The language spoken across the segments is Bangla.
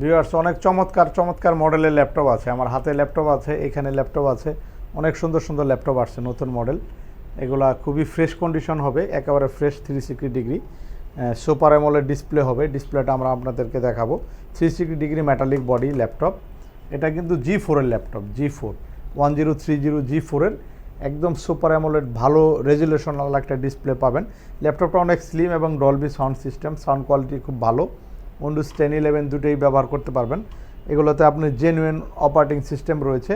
ভিউয়ার্স অনেক চমৎকার চমৎকার মডেলের ল্যাপটপ আছে। আমার হাতে ল্যাপটপ আছে, এখানে ল্যাপটপ আছে। অনেক সুন্দর সুন্দর ল্যাপটপ আসছে, নতুন মডেল এগুলা খুবই ফ্রেশ কন্ডিশন হবে, একেবারে fresh three sixty degree super এমোলের display হবে। ডিসপ্লেটা আমরা আপনাদেরকে দেখাবো। Three sixty degree metallic body laptop এটা কিন্তু জি ফোরের laptop G four one zero three zero G ফোরের একদম সুপার অ্যামোলেড ভালো রেজুলেশন একটা ডিসপ্লে পাবেন। ল্যাপটপটা অনেক স্লিম এবং Dolby sound system sound quality খুব ভালো। উইন্ডোজ টেন ইলেভেন দুটোই ব্যবহার করতে পারবেন। এগুলোতে আপনি জেনুইন অপারেটিং সিস্টেম রয়েছে।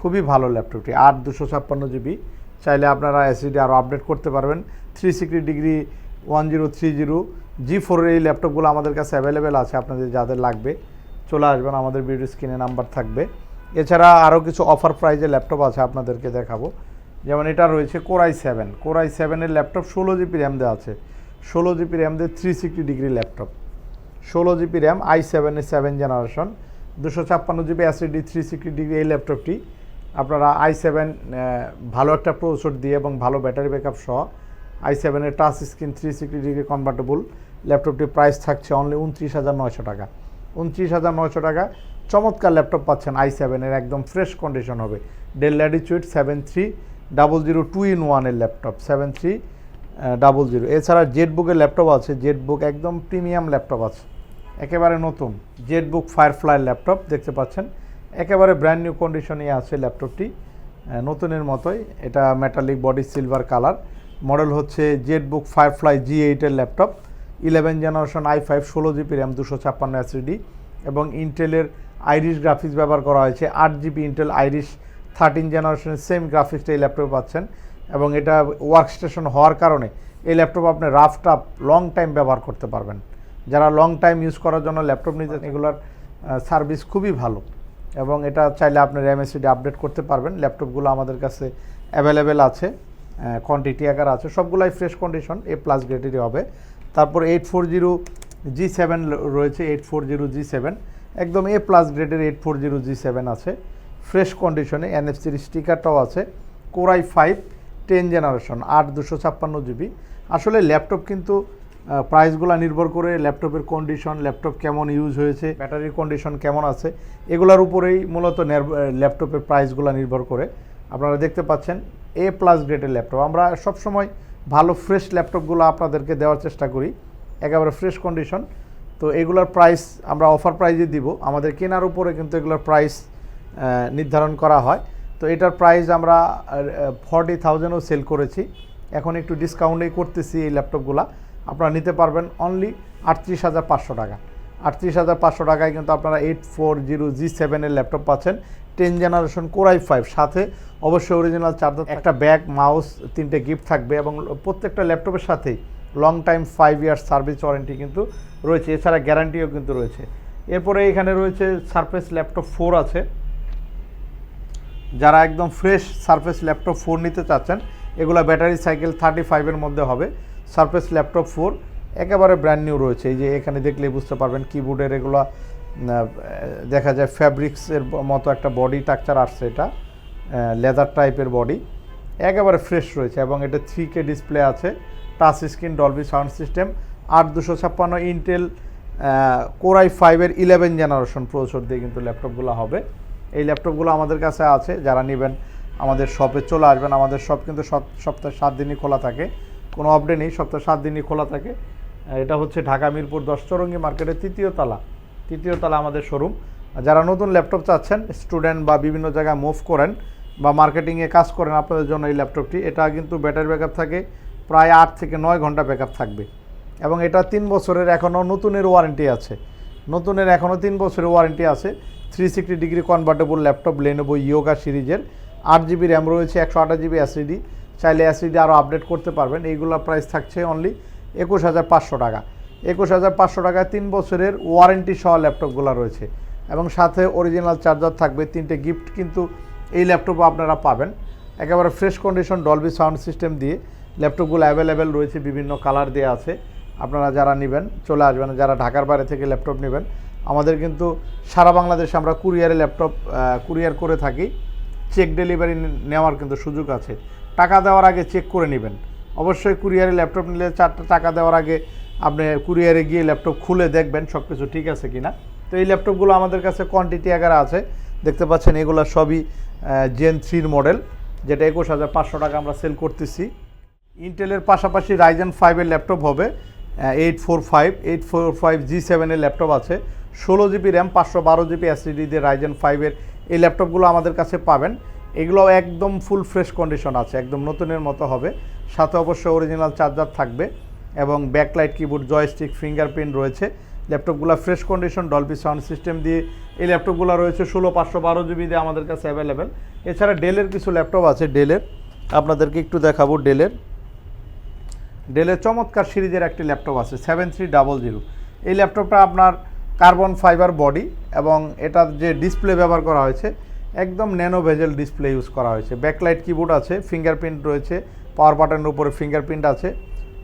খুবই ভালো ল্যাপটপটি আট দুশো ছাপ্পান্ন জিবি চাইলে আপনারা এসিডি আরও আপডেট করতে পারবেন। Three sixty degree one zero three zero G ফোরের এই ল্যাপটপগুলো আমাদের কাছে অ্যাভেলেবেল আছে আপনাদের যাদের লাগবে। চলে আসবেন আমাদের ভিডিও স্ক্রিনে নাম্বার থাকবে। এছাড়া আরও কিছু অফার প্রাইজে ল্যাপটপ আছে আপনাদেরকে দেখাবো। যেমন এটা রয়েছে core i seven core i সেভেনের ল্যাপটপ ষোলো জিবি র্যাম দেওয়া আছে। ষোলো জিবি র্যাম দিয়ে থ্রি সিক্সটি ডিগ্রি ল্যাপটপ ষোলো জিবি র্যাম আই সেভেনের সেভেন জেনারেশন দুশো ছাপ্পান্ন GB SSD three sixty degree এই ল্যাপটপটি। আপনারা আই সেভেন ভালো একটা প্রসেসর দিয়ে এবং ভালো ব্যাটারি ব্যাকআপ সহ আই সেভেনের touch screen three sixty degree convertible ল্যাপটপটির price থাকছে অনলি উনত্রিশ হাজার নয়শো টাকা। উনত্রিশ হাজার নয়শো টাকা, চমৎকার ল্যাপটপ পাচ্ছেন আই সেভেনের একদম ফ্রেশ কন্ডিশন হবে। Dell Latitude seven three double zero two in ওয়ানের laptop seven three double zero এছাড়া জেট বুকের ল্যাপটপ আছে জেট বুক একদম প্রিমিয়াম ল্যাপটপ আছে। একেবারে নতুন জেট বুক ফায়ারফ্লাই ল্যাপটপ দেখতে পাচ্ছেন। একেবারে ব্র্যান্ড নিউ কন্ডিশনে আছে ল্যাপটপটি নতুনের মতোই, এটা metallic body silver colour model হচ্ছে জেট বুক ফায়ারফ্লাই জি এইটের laptop eleven generation i five ষোলো জিবি র্যাম দুশো ছাপ্পান্ন এসিডি এবং ইন্টেলের আইরিশ গ্রাফিক্স ব্যবহার করা হয়েছে। আট জিবি ইন্টেল আইরিশ থার্টিন জেনারেশনের সেম গ্রাফিক্সটা এই ল্যাপটপে পাচ্ছেন এবং এটা ওয়ার্ক স্টেশন হওয়ার কারণে এই ল্যাপটপ আপনি রাফ টাপ লং টাইম ব্যবহার করতে পারবেন। যারা লং টাইম ইউজ করার জন্য ল্যাপটপ নিতে এগুলোর সার্ভিস খুবই ভালো। এবং এটা চাইলে আপনার এমএসিডি আপডেট করতে পারবেন। ল্যাপটপগুলো আমাদের কাছে অ্যাভেলেবেল আছে কোয়ান্টিটি আকার আছে, সবগুলাই ফ্রেশ কন্ডিশন এ প্লাস গ্রেডেরই হবে। তারপর eight four zero G seven রয়েছে eight four zero G seven একদম এ প্লাস গ্রেডের eight four zero G seven আছে। ফ্রেশ কন্ডিশনে এনএফসির স্টিকারটাও আছে। কোরাই ফাইভ টেন জেনারেশন আট দুশো ছাপ্পান্ন জিবি আসলে ল্যাপটপ কিন্তু প্রাইসগুলো নির্ভর করে ল্যাপটপের কন্ডিশন ল্যাপটপ কেমন ইউজ হয়েছে ব্যাটারির কন্ডিশন কেমন আছে, এগুলোর উপরেই মূলত ল্যাপটপের প্রাইসগুলো নির্ভর করে। আপনারা দেখতে পাচ্ছেন এ প্লাস গ্রেডের ল্যাপটপ আমরা সবসময় ভালো ফ্রেশ ল্যাপটপগুলো আপনাদেরকে দেওয়ার চেষ্টা করি, একেবারে ফ্রেশ কন্ডিশন তো এগুলোর প্রাইস আমরা অফার প্রাইজে দিব। আমাদের কেনার উপরে কিন্তু এগুলোর প্রাইস নির্ধারণ করা হয়। তো এটার প্রাইস আমরা ফর্টি থাউজেন্ডও সেল করেছি। এখন একটু ডিসকাউন্টেই করতেছি এই ল্যাপটপগুলা আপনারা নিতে পারবেন অনলি আটত্রিশ হাজার পাঁচশো টাকা। আটত্রিশ হাজার পাঁচশো টাকায় কিন্তু আপনারা এইট ফোর জিরো জি সেভেনের ল্যাপটপ পাচ্ছেন। টেন জেনারেশন কোরাই ফাইভ সাথে। অবশ্যই অরিজিনাল চার্জার একটা ব্যাগ, মাউস, তিনটে গিফট থাকবে এবং প্রত্যেকটা ল্যাপটপের সাথেই long time five years service warranty কিন্তু রয়েছে। এছাড়া গ্যারান্টিও কিন্তু রয়েছে। এরপরে এখানে রয়েছে সারফেস ল্যাপটপ ফোর আছে। যারা একদম ফ্রেশ সারফেস ল্যাপটপ ফোর নিতে চাচ্ছেন, এগুলো ব্যাটারি সাইকেল থার্টি ফাইভের মধ্যে হবে। সারফেস ল্যাপটপ ফোর একেবারে ব্র্যান্ড নিউ রয়েছে। এই যে এখানে দেখলেই বুঝতে পারবেন কিবোর্ডের এগুলো দেখা যায় ফ্যাব্রিক্সের মতো একটা বডি স্ট্রাকচার আসছে এটা লেদার টাইপের বডি একেবারে ফ্রেশ রয়েছে এবং এটা থ্রি কে ডিসপ্লে আছে touch screen Dolby sound system আট দুশো ছাপ্পান্ন ইন্টেল কোরাই ফাইভের ইলেভেন জেনারেশন প্রসেসর দিয়ে কিন্তু ল্যাপটপগুলো হবে। এই ল্যাপটপগুলো আমাদের কাছে আছে, যারা নেবেন আমাদের শপে চলে আসবেন, আমাদের শপ কিন্তু সপ- সপ্তাহে সাত দিনই খোলা থাকে। কোনো আপডেট নেই, সপ্তাহে সাত দিনই খোলা থাকে। এটা হচ্ছে ঢাকা মিরপুর দশ চরঙ্গি মার্কেটের তৃতীয় তালা। তৃতীয় তালা আমাদের শোরুম যারা নতুন ল্যাপটপ চাচ্ছেন স্টুডেন্ট বা বিভিন্ন জায়গায় মুভ করেন বা মার্কেটিংয়ে কাজ করেন, আপনাদের জন্য এই ল্যাপটপটি এটা কিন্তু ব্যাটারি ব্যাকআপ থাকে, প্রায় আট থেকে নয় ঘণ্টা ব্যাকআপ থাকবে। এবং এটা তিন বছরের এখনও নতুনের ওয়ারেন্টি আছে। নতুনের এখনও তিন বছরের ওয়ারেন্টি আছে। Three sixty degree convertible laptop Lenovo Yoga সিরিজের আট জিবি র্যাম রয়েছে, একশো আঠাশ জিবি অ্যাসিডি চাইলে অ্যাসিডি আরও আপডেট করতে পারবেন। এইগুলোর প্রাইস থাকছে অনলি একুশ হাজার পাঁচশো টাকা। একুশ হাজার পাঁচশো টাকায় তিন বছরের ওয়ারেন্টি সহ ল্যাপটপগুলো রয়েছে। এবং সাথে অরিজিনাল চার্জার থাকবে, তিনটে গিফট কিন্তু এই ল্যাপটপও আপনারা পাবেন। একেবারে fresh condition Dolby sound system দিয়ে ল্যাপটপগুলো অ্যাভেলেবেল রয়েছে, বিভিন্ন কালার দিয়ে আছে। আপনারা যারা নেবেন, চলে আসবেন, যারা ঢাকার বাইরে থেকে ল্যাপটপ নেবেন, আমাদের কিন্তু সারা বাংলাদেশে আমরা কুরিয়ারে ল্যাপটপ কুরিয়ার করে থাকি। চেক ডেলিভারি নেওয়ার কিন্তু সুযোগ আছে। টাকা দেওয়ার আগে চেক করে নেবেন। অবশ্যই কুরিয়ারে ল্যাপটপ নিলে চারটা টাকা দেওয়ার আগে আপনি কুরিয়ারে গিয়ে ল্যাপটপ খুলে দেখবেন সব কিছু ঠিক আছে কিনা। তো এই ল্যাপটপগুলো আমাদের কাছে কোয়ান্টিটি আকারে আছে। দেখতে পাচ্ছেন এগুলো সবই জেন থ্রির মডেল যেটা একুশ হাজার পাঁচশো টাকা আমরা সেল করতেছি। ইন্টেলের পাশাপাশি রাইজেন ফাইভের ল্যাপটপ হবে eight four five eight four five G সেভেনের ল্যাপটপ আছে। ষোলো জিবি র্যাম পাঁচশো বারো জিবি এসএসডি দিয়ে রাইজেন ফাইভের এই ল্যাপটপগুলো আমাদের কাছে পাবেন। এগুলো একদম ফুল ফ্রেশ কন্ডিশন আছে, একদম নতুনের মতো হবে। সাথে অবশ্যই অরিজিনাল চার্জার থাকবে এবং ব্যাকলাইট কিবোর্ড জয়স্টিক ফিঙ্গারপ্রিন্ট রয়েছে। ল্যাপটপগুলো fresh condition Dolby sound system দিয়ে। এই ল্যাপটপগুলো রয়েছে ষোলো, পাঁচশো, বারো জিবি দিয়ে আমাদের কাছে অ্যাভেলেবেল এছাড়া ডেলের কিছু ল্যাপটপ আছে ডেলের আপনাদেরকে একটু দেখাবো ডেলের ডেলের চমৎকার সিরিজের একটি ল্যাপটপ আছে সেভেন থ্রি ডাবল জিরো এই ল্যাপটপটা আপনার কার্বন ফাইবার বডি এবং এটার যে ডিসপ্লে ব্যবহার করা হয়েছে একদম ন্যানো ভেজেল ডিসপ্লে ইউজ করা হয়েছে। ব্যাকলাইট কিবোর্ড আছে ফিঙ্গারপ্রিন্ট রয়েছে পাওয়ার বাটনের উপরে ফিঙ্গারপ্রিন্ট আছে।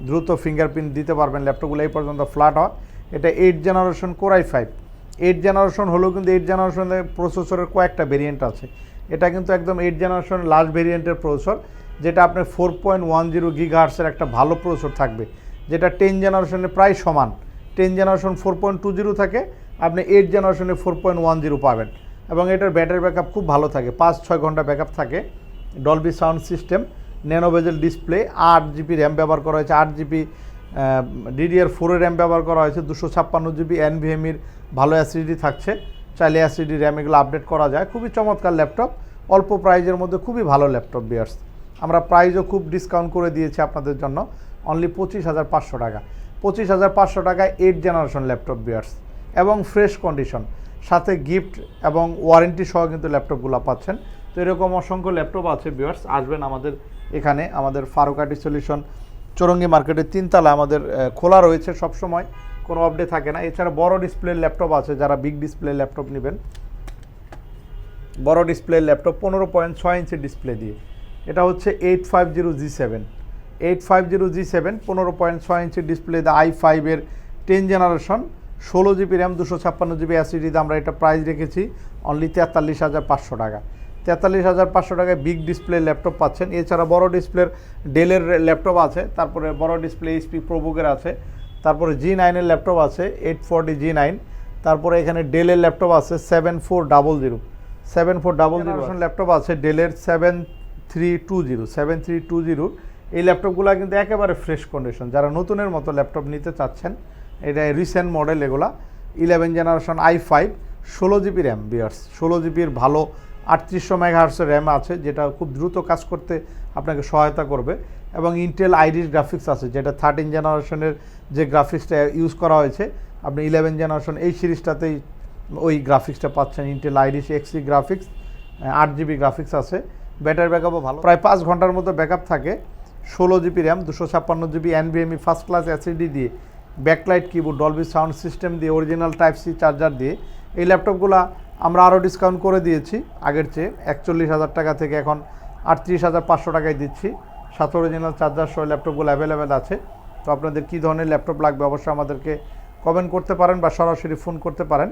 দ্রুত ফিঙ্গারপ্রিন্ট দিতে পারবেন ল্যাপটপগুলো এই পর্যন্ত ফ্ল্যাট হয়। এটা eight generation core i five eight generation হলেও কিন্তু এইট জেনারেশনের প্রসেসরের কয়েকটা ভেরিয়েন্ট আছে। এটা কিন্তু একদম এইট জেনারেশন লাস্ট ভেরিয়েন্টের প্রসেসর যেটা আপনার ফোর পয়েন্ট ওয়ান জিরো গিগাহার্সের একটা ভালো প্রসেসর থাকবে। যেটা টেন জেনারেশনে প্রায় সমান। Ten generation four point two zero থাকে, আপনি এইট জেনারেশনে ফোর পয়েন্ট ওয়ান জিরো পাবেন। এবং এটার ব্যাটারি ব্যাকআপ খুব ভালো থাকে, পাঁচ ছয় ঘণ্টা ব্যাকআপ থাকে। Dolby sound system nano bezel display আট জিবি র্যাম ব্যবহার করা হয়েছে, আট জিবি ডিডিআর ফোরের র্যাম ব্যবহার করা হয়েছে, দুশো ছাপ্পান্ন জিবি এনভিএমির ভালো অ্যাসিডি থাকছে। চাইলে অ্যাসিডি র্যাম এগুলো আপডেট করা যায়। খুবই চমৎকার ল্যাপটপ অল্প প্রাইজের মধ্যে খুবই ভালো ল্যাপটপ বিয়ার্স আমরা প্রাইজও খুব ডিসকাউন্ট করে দিয়েছি আপনাদের জন্য অনলি পঁচিশ হাজার পাঁচশো টাকা। পঁচিশ হাজার পাঁচশো টাকায় এইট জেনারেশন ল্যাপটপ বিয়ার্স এবং ফ্রেশ কন্ডিশন সাথে গিফট এবং ওয়ারেন্টি সহ কিন্তু ল্যাপটপগুলো পাচ্ছেন। তো এরকম অসংখ্য ল্যাপটপ আছে বিয়ার্স আসবেন আমাদের এখানে, আমাদের ফারুকাটি সলিউশন চৌরঙ্গি মার্কেটের তিনতলা আমাদের খোলা রয়েছে সব সময় কোনো আপডেট থাকে না। এছাড়া বড় ডিসপ্লে ল্যাপটপ আছে যারা বিগ ডিসপ্লে ল্যাপটপ নেবেন। বড় ডিসপ্লে ল্যাপটপ পনেরো পয়েন্ট ছয় ইঞ্চি ডিসপ্লে দিয়ে। এটা হচ্ছে eight five zero G seven eight five zero G seven পনেরো পয়েন্ট ছয় ইঞ্চি ডিসপ্লে দা আই ফাইভের টেন জেনারেশন ষোলো জিবি র্যাম দুশো ছাপ্পান্ন জিবি অ্যাসিডিতে আমরা এটা প্রাইস রেখেছি অনলি তেতাল্লিশ হাজার পাঁচশো টাকা। তেতাল্লিশ হাজার পাঁচশো টাকায় বিগ ডিসপ্লে ল্যাপটপ পাচ্ছেন। এছাড়া বড় ডিসপ্লের ডেলের ল্যাপটপ আছে তারপরে বড় ডিসপ্লে এইচপি প্রোবুকের আছে তারপরে জি নাইনের ল্যাপটপ আছে এইট ফোরটি জি নাইন তারপরে এখানে ডেলের ল্যাপটপ আছে seven four double zero seven four double zero laptop আছে। ডেলের seven three two zero seven three two zero এই ল্যাপটপগুলো কিন্তু একেবারে ফ্রেশ কন্ডিশন যারা নতুনের মতো ল্যাপটপ নিতে চাচ্ছেন এটা রিসেন্ট মডেল এগুলা। ইলেভেন জেনারেশন আই ফাইভ ষোলো জিবি র্যাম বিয়ার্স ষোলো জিবির ভালো আটত্রিশশো মেগাহার্সের র্যাম আছে, যেটা খুব দ্রুত কাজ করতে আপনাকে সহায়তা করবে। এবং ইন্টেল আইরিশ গ্রাফিক্স আছে, যেটা থার্টিন জেনারেশনের যে গ্রাফিক্সটা ইউজ করা হয়েছে, আপনি ইলেভেন জেনারেশন এই সিরিজটাতেই ওই গ্রাফিক্সটা পাচ্ছেন। ইন্টেল আইরিশ এক্সি গ্রাফিক্স আট জিবি গ্রাফিক্স আছে। ব্যাটারি ব্যাকআপও ভালো। প্রায় পাঁচ ঘণ্টার মতো ব্যাকআপ থাকে। ষোলো জিবি র্যাম দুশো ছাপ্পান্ন জিবি এনবিএমই ফার্স্ট ক্লাস অ্যাসিডি দিয়ে backlight keyboard Dolby sound system দিয়ে অরিজিনাল টাইপ সি চার্জার দিয়ে, এই ল্যাপটপগুলো আমরা আরও ডিসকাউন্ট করে দিয়েছি। আগের চেয়ে একচল্লিশ হাজার টাকা থেকে এখন আটত্রিশ হাজার পাঁচশো টাকায় দিচ্ছি। সাত অরিজিনাল চার্জার সহ ল্যাপটপগুলো অ্যাভেলেবেল আছে। তো আপনাদের কী ধরনের ল্যাপটপ লাগবে অবশ্যই আমাদেরকে কমেন্ট করতে পারেন বা সরাসরি ফোন করতে পারেন।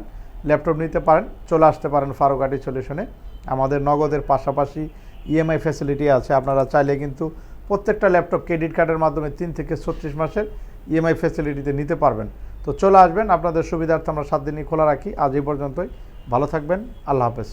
ল্যাপটপ নিতে পারেন, চলে আসতে পারেন ফারুকাটি সলিউশনে আমাদের নগদের পাশাপাশি ইএমআই ফ্যাসিলিটি আছে। আপনারা চাইলে কিন্তু প্রত্যেকটা ল্যাপটপ ক্রেডিট কার্ডের মাধ্যমে তিন থেকে ছত্রিশ মাসের ইএমআই ফেসিলিটিতে নিতে পারবেন। তো চলে আসবেন। আপনাদের সুবিধার্থে আমরা সাত দিনই খোলা রাখি। আজ এই পর্যন্তই। ভালো থাকবেন। আল্লাহ হাফেজ।